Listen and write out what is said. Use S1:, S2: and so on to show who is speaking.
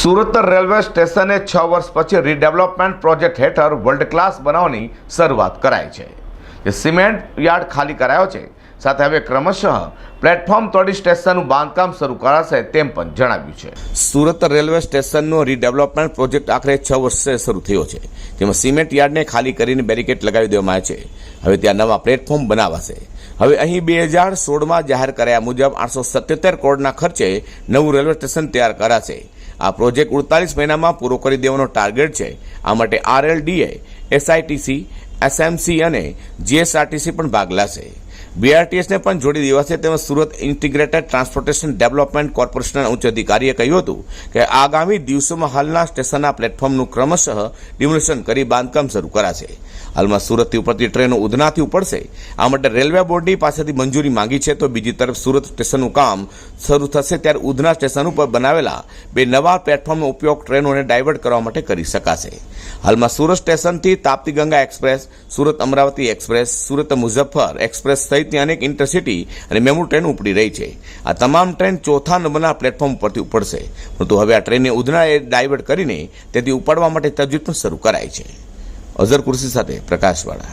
S1: Surat railway સ્ટેશને છ વર્ષ પછી રીડેવલપમેન્ટ પ્રોજેક્ટ હેઠળ વર્લ્ડ ક્લાસ બનાવવાની શરૂઆત કરાઈ છે. જે સિમેન્ટ યાર્ડ ખાલી કરાયો છે. સાથે હવે ક્રમશઃ પ્લેટફોર્મ તોડી સ્ટેશનનું બાંધકામ શરૂ કરાશે તેમ પણ જણાવ્યું છે. સુરત રેલવે સ્ટેશનનો રીડેવલપમેન્ટ પ્રોજેક્ટ આખરે છ વર્ષે શરૂ થયો છે. જેમાં સિમેન્ટ યાર્ડને ખાલી કરીને બેરિકેડ લગાવી દેવામાં આવે છે. હવે ત્યાં નવા પ્લેટફોર્મ બનાવાશે. હવે અહીં બે હજાર સોળમાં જાહેર કર્યા મુજબ આઠસો સત્યોતેર કરોડના ખર્ચે નવું રેલવે સ્ટેશન તૈયાર કરાશે. આ પ્રોજેક્ટ ઉડતાલીસ મહિનામાં પૂરો કરી દેવાનો ટાર્ગેટ છે. આ માટે આરએલડીએ એસઆઈટીસી એસએમસી અને જીએસઆરટીસી પણ ભાગ લેશે. બીઆરટીએસને પણ જોડી દેવાશે તેમજ સુરત ઇન્ટિગ્રેટેડ ટ્રાન્સપોર્ટેશન ડેવલપમેન્ટ કોર્પોરેશનના ઉચ્ચ અધિકારીએ કહ્યું હતું કે આગામી દિવસોમાં હાલના સ્ટેશનના પ્લેટફોર્મનું ક્રમશઃ ડિમોલેશન કરી બાંધકામ શરૂ કરાશે. હાલમાં સુરતથી ઉપડતી ટ્રેનો ઉધનાથી ઉપડશે. આ માટે રેલવે બોર્ડની પાસેથી મંજૂરી માંગી છે તો બીજી તરફ સુરત સ્ટેશનનું કામ શરૂ થશે ત્યારે ઉધના સ્ટેશન ઉપર બનાવેલા બે નવા પ્લેટફોર્મનો ઉપયોગ ટ્રેનોને ડાયવર્ટ કરવા માટે કરી શકાશે. હાલમાં સુરત સ્ટેશનથી Tapti Ganga express, Surat Amravati express, Surat Muzaffar express સહિતની અનેક ઇન્ટરસિટી અને મેમુ ટ્રેન ઉપડી રહી છે. આ તમામ ટ્રેન ચોથા નંબરના પ્લેટફોર્મ ઉપરથી ઉપડશે. પરંતુ હવે આ ટ્રેનને ઉધનાએ ડાયવર્ટ કરીને તેથી ઉપાડવા માટે તજવીજ પણ શરૂ કરાઈ છે. અઝર કુર્સી સાથે પ્રકાશવાળા.